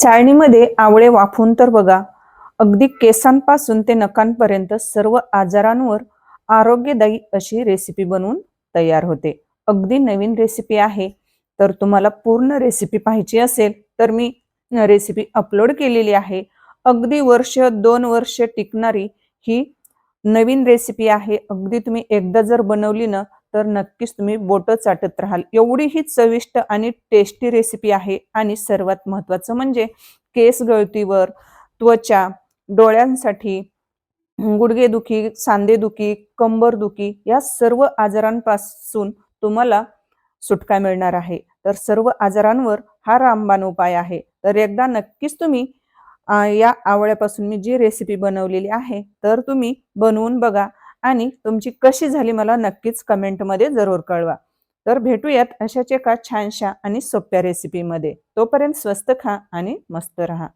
चाळणीमध्ये आवळे वाफवून तर बघा अगदी केसांपासून ते नखांपर्यंत सर्व आजारांवर आरोग्यदायी अशी रेसिपी बनवून तयार होते. अगदी नवीन रेसिपी आहे. तर तुम्हाला पूर्ण रेसिपी पाहिजे असेल तर मी रेसिपी अपलोड केलेली आहे. अगदी वर्ष दोन वर्ष टिकणारी ही नवीन रेसिपी आहे. अगदी तुम्ही एकदा जर बनवली ना तर नक्कीच तुम्ही बोटं चाटत राहाल. एवढी ही चविष्ट आणि टेस्टी रेसिपी आहे. आणि सर्वात महत्त्वाचं म्हणजे केस गळतीवर त्वचा डोळ्यांसाठी गुडघेदुखी सांधेदुखी कंबरदुखी या सर्व आजारांपासून तुम्हाला सुटका मिळणार आहे. तर सर्व आजारांवर हा रामबाण उपाय आहे. तर एकदा नक्कीच तुम्ही या आवळ्यापासून मी जी रेसिपी बनवलेली आहे तर तुम्ही बनवून बघा. आणि तुमची कशी झाली मला नक्कीच कमेंटमध्ये जरूर कळवा. तर भेटूयात अशाच एका छानशा आणि सोप्या रेसिपीमध्ये तोपर्यंत स्वस्त खा आणि मस्त रहा.